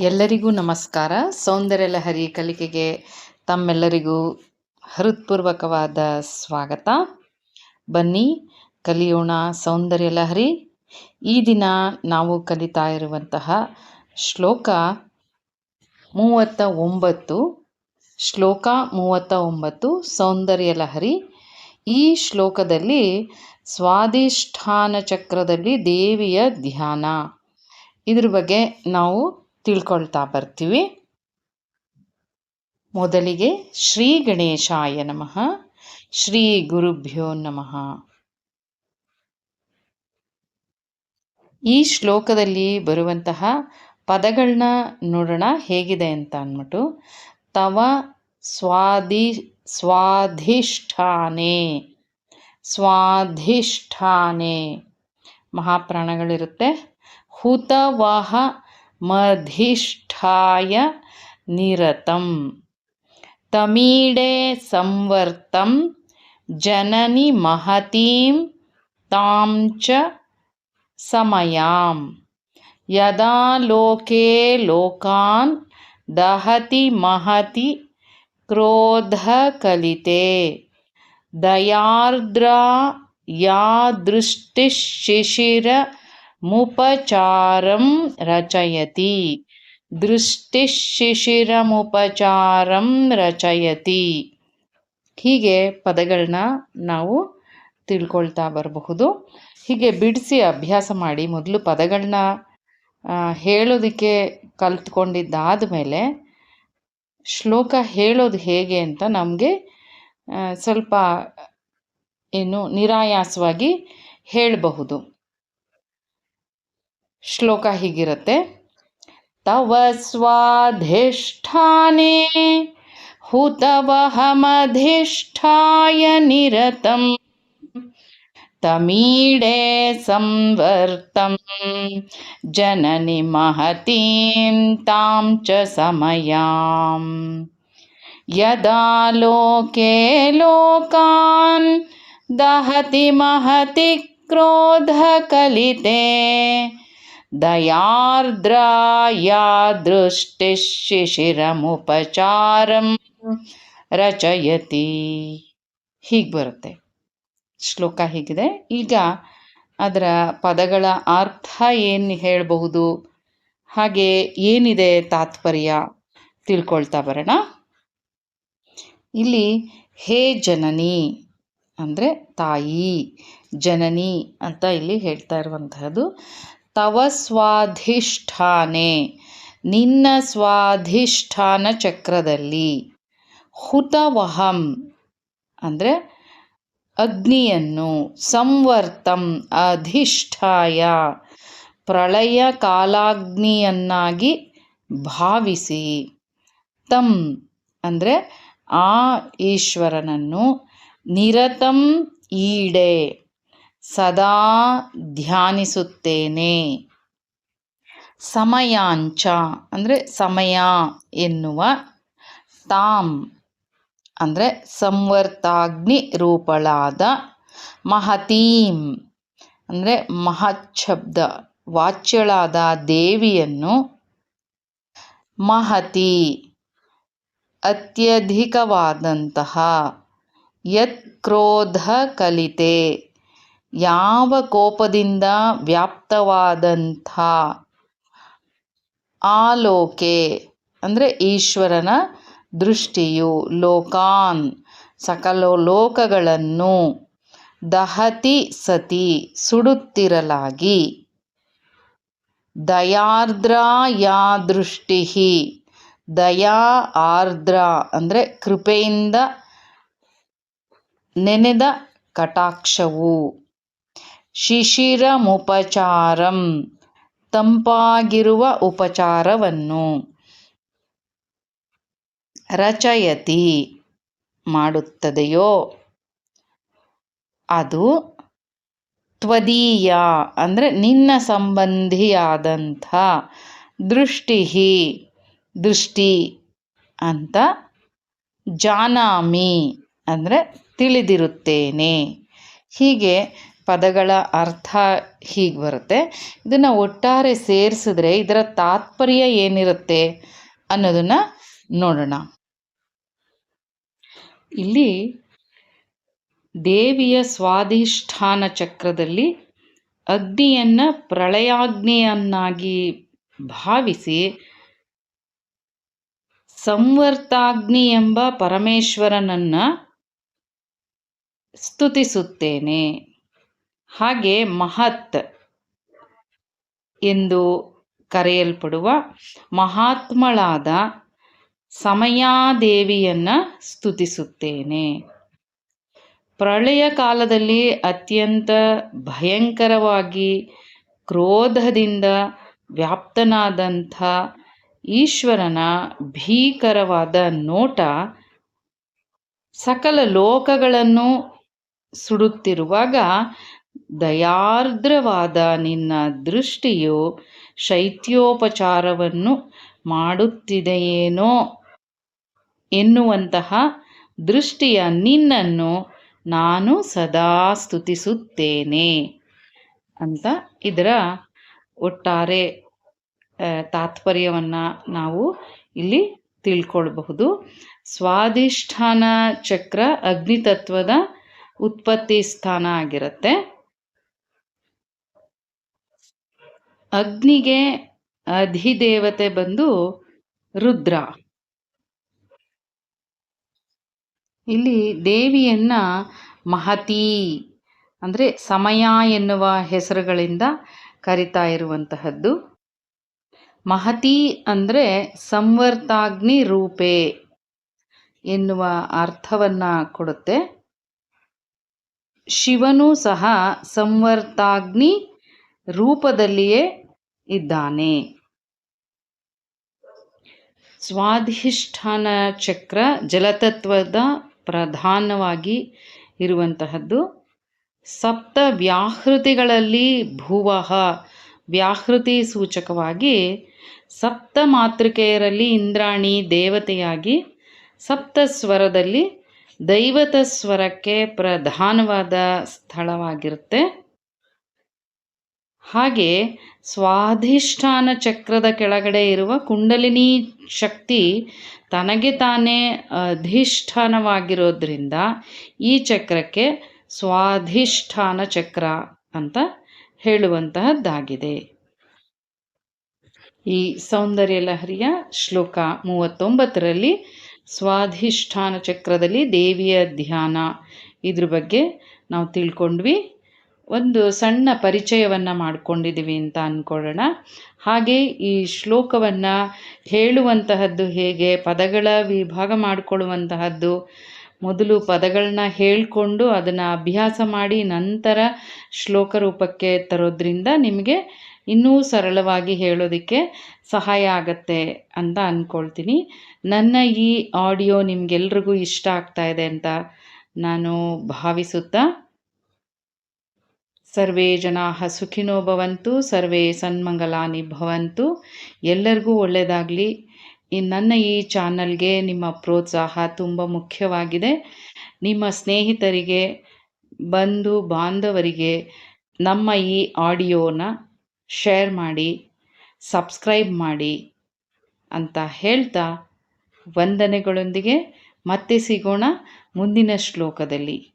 ಎಲ್ಲರಿಗೂ ನಮಸ್ಕಾರ. ಸೌಂದರ್ಯ ಲಹರಿ ಕಲಿಕೆಗೆ ತಮ್ಮೆಲ್ಲರಿಗೂ ಹೃತ್ಪೂರ್ವಕವಾದ ಸ್ವಾಗತ. ಬನ್ನಿ, ಕಲಿಯೋಣ ಸೌಂದರ್ಯ ಲಹರಿ. ಈ ದಿನ ನಾವು ಕಲಿತಾ ಇರುವಂತಹ ಶ್ಲೋಕ ಮೂವತ್ತ ಒಂಬತ್ತು ಶ್ಲೋಕ ಮೂವತ್ತ ಒಂಬತ್ತು ಸೌಂದರ್ಯ ಲಹರಿ. ಈ ಶ್ಲೋಕದಲ್ಲಿ ಸ್ವಾಧಿಷ್ಠಾನ ಚಕ್ರದಲ್ಲಿ ದೇವಿಯ ಧ್ಯಾನ. ಇದ್ರ ಬಗ್ಗೆ ನಾವು ತಿಳ್ಕೊಳ್ತಾ ಬರ್ತೀವಿ. ಮೊದಲಿಗೆ ಶ್ರೀ ಗಣೇಶಾಯ ನಮಃ. ಶ್ರೀ ಗುರುಭ್ಯೋ ನಮಃ. ಈ ಶ್ಲೋಕದಲ್ಲಿ ಬರುವಂತಹ ಪದಗಳನ್ನ ನೋಡೋಣ ಹೇಗಿದೆ ಅಂತ ಅಂದ್ಬಿಟ್ಟು. ತವ ಸ್ವಾಧಿ ಸ್ವಾಧಿಷ್ಠಾನೆ. ಸ್ವಾಧಿಷ್ಠಾನೆ. ಮಹಾಪ್ರಾಣಗಳಿರುತ್ತೆ. ಹುತವಹ ಮಧಿಷ್ಠಾಯ ನಿರತಂ ತಮೀಡೆ ಸಂವರ್ತಂ ಜನನಿ ಮಹತೀಂ ತಾಂ ಚ ಸಮಯಾಂ ಯದಾ ಲೋಕೆ ಲೋಕಾನ್ ದಹತಿ ಮಹತಿ ಕ್ರೋಧಕಲಿತೆ ದಯಾರ್ದ್ರಾ ಯಾ ದೃಷ್ಟಿಶಿಶಿರ ಮುಪಚಾರಂ ರಚಯತಿ. ದೃಷ್ಟಿಶಿಶಿರಮುಪಚಾರಂ ರಚಯತಿ. ಹೀಗೆ ಪದಗಳನ್ನ ನಾವು ತಿಳ್ಕೊಳ್ತಾ ಬರಬಹುದು. ಹೀಗೆ ಬಿಡಿಸಿ ಅಭ್ಯಾಸ ಮಾಡಿ ಮೊದಲು ಪದಗಳನ್ನ ಹೇಳೋದಕ್ಕೆ ಕಲ್ತ್ಕೊಂಡಿದ್ದಾದ ಮೇಲೆ ಶ್ಲೋಕ ಹೇಳೋದು ಹೇಗೆ ಅಂತ ನಮಗೆ ಸ್ವಲ್ಪ ಏನು ನಿರಾಯಾಸವಾಗಿ ಹೇಳಬಹುದು. ಶ್ಲೋಕ ಹೀಗಿರುತ್ತೆ ತವ ಸ್ವಾಧಿಷ್ಠಾನೆ ಹುತವಹಮಧಿಷ್ಠಾಯ ನಿರತಂ ತಮೀಡೆ ಸಂವರ್ತಂ ಜನನಿ ಮಹತೀಂ ತಾಂ ಚ ಸಮಯಾಂ ಯದಾ ಲೋಕೆ ಲೋಕಾನ್ ದಹತಿ ಮಹತಿ ಕ್ರೋಧಕಲಿತೆ ಯಾ ದೃಷ್ಟಿಶಿಶಿರಮುಪಚಾರಂ ರಚಯತಿ. ಹೀಗೆ ಬರುತ್ತೆ. ಶ್ಲೋಕ ಹೀಗಿದೆ. ಈಗ ಅದರ ಪದಗಳ ಅರ್ಥ ಏನು ಹೇಳಬಹುದು? ಹಾಗೆ ಏನಿದೆ ತಾತ್ಪರ್ಯ? ತಿಳ್ಕೊಳ್ತಾ ಬರೋಣ. ಇಲ್ಲಿ ಹೇ ಜನನಿ ಅಂದರೆ ತಾಯಿ, ಜನನಿ ಅಂತ ಇಲ್ಲಿ ಹೇಳ್ತಾ ಇರುವಂತಹದ್ದು. ತವ ಸ್ವಾಧಿಷ್ಠಾನೆ. ನಿನ್ನ ಸ್ವಾಧಿಷ್ಠಾನ ಚಕ್ರದಲ್ಲಿ ಹುತವಹಂ, ಅಂದರೆ ಅಗ್ನಿಯನ್ನು ಸಂವರ್ತಂ ಅಧಿಷ್ಠಾಯ, ಪ್ರಳಯ ಕಾಲಾಗ್ನಿಯನ್ನಾಗಿ ಭಾವಿಸಿ. ತಂ, ಅಂದರೆ ಆ ಈಶ್ವರನನ್ನು ನಿರತಂ ಈಡೆ. ಸದಾ ಧ್ಯಾನಿಸುತ್ತೇನೆ. ಸಮಯಾಂಚ, ಅಂದರೆ ಸಮಯ ಎನ್ನುವ ತಾಮ್ ಅಂದರೆ ಸಂವರ್ತಾಗ್ನಿ ರೂಪಳಾದ ಮಹತೀಂ, ಅಂದರೆ ಮಹಚ್ಛಬ್ದ ವಾಚ್ಯಳಾದ ದೇವಿಯನ್ನು ಮಹತಿ, ಅತ್ಯಧಿಕವಾದಂತಹ ಯತ್ ಕ್ರೋಧ ಕಲಿತೆ ಯಾವ ಕೋಪದಿಂದ ವ್ಯಾಪ್ತವಾದಂಥ ಆಲೋಕೆ, ಅಂದರೆ ಈಶ್ವರನ ದೃಷ್ಟಿಯು, ಲೋಕಾನ್, ಸಕಲ ಲೋಕಗಳನ್ನು ದಹತಿ ಸತಿ ಸುಡುತ್ತಿರಲಾಗಿ. ದಯಾರ್ದ್ರ ಯಾ ದೃಷ್ಟಿ ದಯಾ ಆರ್ದ್ರ, ಅಂದರೆ ಕೃಪೆಯಿಂದ ನೆನೆದ ಕಟಾಕ್ಷವು. ಶಿಶಿರಮುಪಚಾರಂ ತಂಪಾಗಿರುವ ಉಪಚಾರವನ್ನು ರಚಯತಿ ಮಾಡುತ್ತದೆಯೋ? ಅದು ತ್ವದೀಯ ಅಂದರೆ ನಿನ್ನ ಸಂಬಂಧಿಯಾದಂಥ ದೃಷ್ಟಿ ದೃಷ್ಟಿ ಅಂತ ಜಾನಾಮಿ ಅಂದರೆ ತಿಳಿದಿರುತ್ತೇನೆ. ಹೀಗೆ ಪದಗಳ ಅರ್ಥ ಹೀಗೆ ಬರುತ್ತೆ. ಇದನ್ನು ಒಟ್ಟಾರೆ ಸೇರಿಸಿದ್ರೆ ಇದರ ತಾತ್ಪರ್ಯ ಏನಿರುತ್ತೆ ಅನ್ನೋದನ್ನು ನೋಡೋಣ. ಇಲ್ಲಿ ದೇವಿಯ ಸ್ವಾಧಿಷ್ಠಾನ ಚಕ್ರದಲ್ಲಿ ಅಗ್ನಿಯನ್ನು ಪ್ರಳಯಾಗ್ನಿಯನ್ನಾಗಿ ಭಾವಿಸಿ ಸಂವರ್ತಾಗ್ನಿ ಎಂಬ ಪರಮೇಶ್ವರನನ್ನು ಸ್ತುತಿಸುತ್ತೇನೆ. ಹಾಗೆ ಮಹತ್ ಎಂದು ಕರೆಯಲ್ಪಡುವ ಮಹಾತ್ಮಳಾದ ಸಮಯಾದೇವಿಯನ್ನು ಸ್ತುತಿಸುತ್ತೇನೆ. ಪ್ರಳಯ ಕಾಲದಲ್ಲಿ ಅತ್ಯಂತ ಭಯಂಕರವಾಗಿ ಕ್ರೋಧದಿಂದ ವ್ಯಾಪ್ತನಾದಂಥ ಈಶ್ವರನ ಭೀಕರವಾದ ನೋಟ ಸಕಲ ಲೋಕಗಳನ್ನು ಸುಡುತ್ತಿರುವಾಗ ದಯಾರ್ದ್ರವಾದ ನಿನ್ನ ದೃಷ್ಟಿಯು ಶೈತ್ಯೋಪಚಾರವನ್ನು ಮಾಡುತ್ತಿದೆಯೇನೋ ಎನ್ನುವಂತಹ ದೃಷ್ಟಿಯ ನಿನ್ನನ್ನು ನಾನು ಸದಾ ಸ್ತುತಿಸುತ್ತೇನೆ ಅಂತ ಇದರ ಒಟ್ಟಾರೆ ತಾತ್ಪರ್ಯವನ್ನು ನಾವು ಇಲ್ಲಿ ತಿಳ್ಕೊಳ್ಬಹುದು. ಸ್ವಾಧಿಷ್ಠಾನ ಚಕ್ರ ಅಗ್ನಿತತ್ವದ ಉತ್ಪತ್ತಿ ಸ್ಥಾನ ಆಗಿರುತ್ತೆ. ಅಗ್ನಿಗೆ ಅಧಿದೇವತೆ ಬಂದು ರುದ್ರ. ಇಲ್ಲಿ ದೇವಿಯನ್ನ ಮಹತಿ ಅಂದರೆ ಸಮಯ ಎನ್ನುವ ಹೆಸರುಗಳಿಂದ ಕರಿತಾ ಇರುವಂತಹದ್ದು. ಮಹತಿ ಅಂದರೆ ಸಂವರ್ತಾಗ್ನಿ ರೂಪೆ ಎನ್ನುವ ಅರ್ಥವನ್ನು ಕೊಡುತ್ತೆ. ಶಿವನು ಸಹ ಸಂವರ್ತಾಗ್ನಿ ರೂಪದಲ್ಲಿಯೇ ಇದ್ದಾನೆ. ಸ್ವಾಧಿಷ್ಠಾನ ಚಕ್ರ ಜಲತತ್ವದ ಪ್ರಧಾನವಾಗಿ ಇರುವಂತಹದ್ದು. ಸಪ್ತ ವ್ಯಾಹೃತಿಗಳಲ್ಲಿ ಭುವಃ ವ್ಯಾಹೃತಿ ಸೂಚಕವಾಗಿ ಸಪ್ತ ಮಾತೃಕೆಯರಲ್ಲಿ ಇಂದ್ರಾಣಿ ದೇವತೆಯಾಗಿ ಸಪ್ತ ಸ್ವರದಲ್ಲಿ ದೈವತ ಸ್ವರಕ್ಕೆ ಪ್ರಧಾನವಾದ ಸ್ಥಳವಾಗಿರುತ್ತೆ. ಹಾಗೆ ಸ್ವಾಧಿಷ್ಠಾನ ಚಕ್ರದ ಕೆಳಗಡೆ ಇರುವ ಕುಂಡಲಿನಿ ಶಕ್ತಿ ತನಗೆ ತಾನೇ ಅಧಿಷ್ಠಾನವಾಗಿರೋದ್ರಿಂದ ಈ ಚಕ್ರಕ್ಕೆ ಸ್ವಾಧಿಷ್ಠಾನ ಚಕ್ರ ಅಂತ ಹೇಳುವಂತಹದ್ದಾಗಿದೆ. ಈ ಸೌಂದರ್ಯ ಲಹರಿಯ ಶ್ಲೋಕ ಮೂವತ್ತೊಂಬತ್ತರಲ್ಲಿ ಸ್ವಾಧಿಷ್ಠಾನ ಚಕ್ರದಲ್ಲಿ ದೇವಿಯ ಧ್ಯಾನ ಇದ್ರ ಬಗ್ಗೆ ನಾವು ತಿಳ್ಕೊಂಡ್ವಿ. ಒಂದು ಸಣ್ಣ ಪರಿಚಯವನ್ನು ಮಾಡಿಕೊಂಡಿದ್ದೀವಿ ಅಂತ ಅಂದ್ಕೊಳ್ಳೋಣ ಹಾಗೆ ಈ ಶ್ಲೋಕವನ್ನು ಹೇಳುವಂತಹದ್ದು ಹೇಗೆ, ಪದಗಳ ವಿಭಾಗ ಮಾಡಿಕೊಳ್ಳುವಂತಹದ್ದು, ಮೊದಲು ಪದಗಳನ್ನ ಹೇಳಿಕೊಂಡು ಅದನ್ನು ಅಭ್ಯಾಸ ಮಾಡಿ ನಂತರ ಶ್ಲೋಕ ರೂಪಕ್ಕೆ ತರೋದ್ರಿಂದ ನಿಮಗೆ ಇನ್ನೂ ಸರಳವಾಗಿ ಹೇಳೋದಕ್ಕೆ ಸಹಾಯ ಆಗತ್ತೆ ಅಂತ ಅಂದ್ಕೊಳ್ತೀನಿ ನನ್ನ ಈ ಆಡಿಯೋ ನಿಮಗೆಲ್ರಿಗೂ ಇಷ್ಟ ಆಗ್ತಾ ಇದೆ ಅಂತ ನಾನು ಭಾವಿಸುತ್ತಾ ಸರ್ವೇ ಜನಾ ಸುಖಿನೋ ಭವಂತು, ಸರ್ವೇ ಸನ್ಮಂಗಲಾನಿ ಭವಂತು. ಎಲ್ಲರಿಗೂ ಒಳ್ಳೆಯದಾಗಲಿ ಈ ನನ್ನ ಈ ಚಾನಲ್ಗೆ ನಿಮ್ಮ ಪ್ರೋತ್ಸಾಹ ತುಂಬ ಮುಖ್ಯವಾಗಿದೆ. ನಿಮ್ಮ ಸ್ನೇಹಿತರಿಗೆ, ಬಂಧು ಬಾಂಧವರಿಗೆ ನಮ್ಮ ಈ ಆಡಿಯೋನ ಶೇರ್ ಮಾಡಿ, ಸಬ್ಸ್ಕ್ರೈಬ್ ಮಾಡಿ ಅಂತ ಹೇಳ್ತಾ ವಂದನೆಗಳೊಂದಿಗೆ ಮತ್ತೆ ಸಿಗೋಣ ಮುಂದಿನ ಶ್ಲೋಕದಲ್ಲಿ.